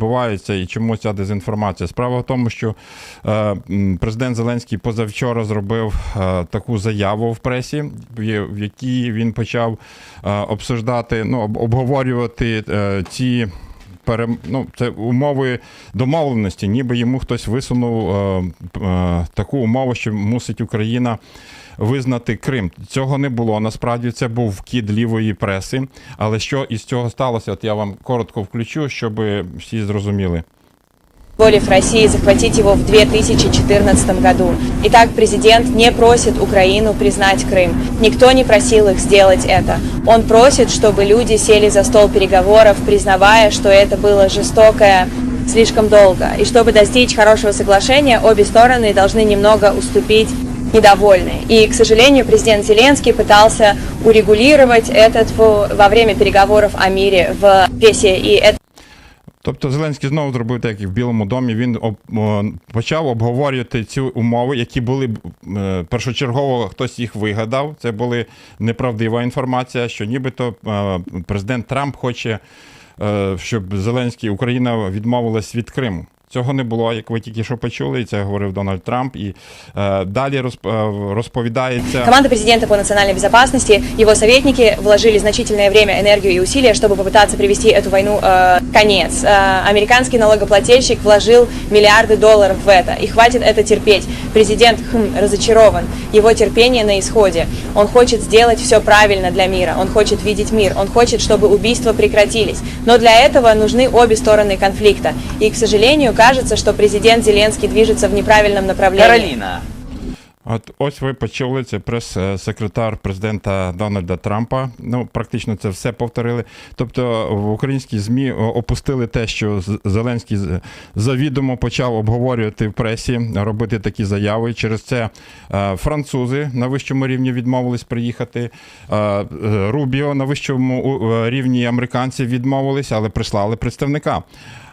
відбувається і чому ця дезінформація? Справа в тому, що е, президент Зеленський позавчора зробив е, таку заяву в пресі, в якій він почав е, обсуждати, ну, обговорювати ці. Пере- Ну, це умови домовленості, ніби йому хтось висунув е, е, таку умову, що мусить Україна визнати Крим. Цього не було. Насправді це був вкид лівої преси. Але що із цього сталося? От я вам коротко включу, щоб всі зрозуміли. Позволив России захватить его в 2014 году. Итак, президент не просит Украину признать Крым. Никто не просил их сделать это. Он просит, чтобы люди сели за стол переговоров, признавая, что это было жестокое слишком долго. И чтобы достичь хорошего соглашения, обе стороны должны немного уступить недовольны. И, к сожалению, президент Зеленский пытался урегулировать этот во время переговоров о мире в Песе. И это Тобто Зеленський знову зробив так, як в Білому домі. Він об, о, почав обговорювати ці умови, які були е, першочергово хтось їх вигадав. Це була неправдива інформація, що нібито е, президент Трамп хоче, е, щоб Зеленський Україна відмовилась від Криму. Цього не було, як ви тільки що почули, і це говорив Дональд Трамп. І е, далі розп, е, розповідається. Команда президента по национальной безопасности, его советники вложили значительное время, энергию и усилия, чтобы попытаться привести эту войну э, в конец. Э, американский налогоплательщик вложил миллиарды долларов в это, и хватит это терпеть. Президент хм, разочарован, его терпение на исходе. Он хочет сделать все правильно для мира, он хочет видеть мир, он хочет, чтобы убийства прекратились. Но для этого нужны обе стороны конфликта. И, к сожалению, кажется, что президент Зеленский движется в неправильном направлении. Кароліна. От ось ви почули це прес-секретар президента Дональда Трампа. Ну, практично це все повторили. Тобто в українській ЗМІ опустили те, що Зеленський завідомо почав обговорювати в пресі, робити такі заяви. Через це е, французи на вищому рівні відмовились приїхати. Е, е, Рубіо на вищому рівні американці відмовились, але прислали представника.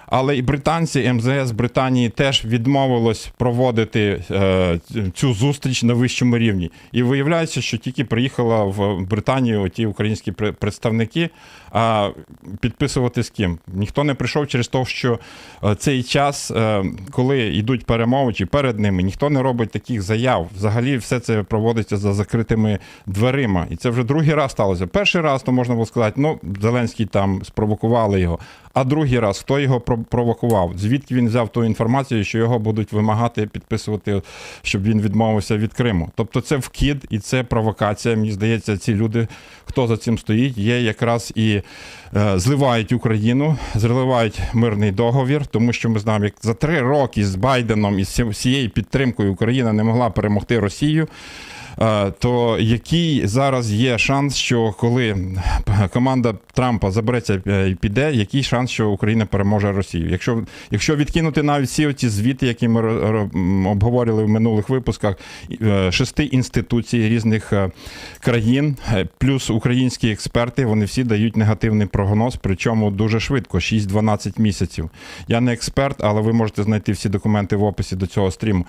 Але і британці, МЗС Британії теж відмовилось проводити е, цю зустріч на вищому рівні. І виявляється, що тільки приїхала в Британію ті українські пре- представники. А підписувати з ким? Ніхто не прийшов через те, що е, цей час, е, коли йдуть перемови чи перед ними, ніхто не робить таких заяв. Взагалі, все це проводиться за закритими дверима. І це вже другий раз сталося. Перший раз то можна було сказати, ну Зеленський там спровокували його. А другий раз, хто його про- провокував? Звідки він взяв ту інформацію, що його будуть вимагати підписувати, щоб він відмовився від Криму? Тобто це вкид і це провокація. Мені здається, ці люди, хто за цим стоїть, є якраз і е, зливають Україну, зливають мирний договір, тому що ми знаємо, як за три роки з Байденом і з всією підтримкою Україна не могла перемогти Росію. Е, То який зараз є шанс, що коли команда Трампа забереться е, і піде, який шанс, що Україна переможе Росію? Якщо, якщо відкинути навіть всі ці звіти, які ми обговорювали в минулих випусках, е, шести інституцій різних країн, плюс українські експерти, вони всі дають негативний прогноз, причому дуже швидко 6-12 місяців. Я не експерт, але ви можете знайти всі документи в описі до цього стріму.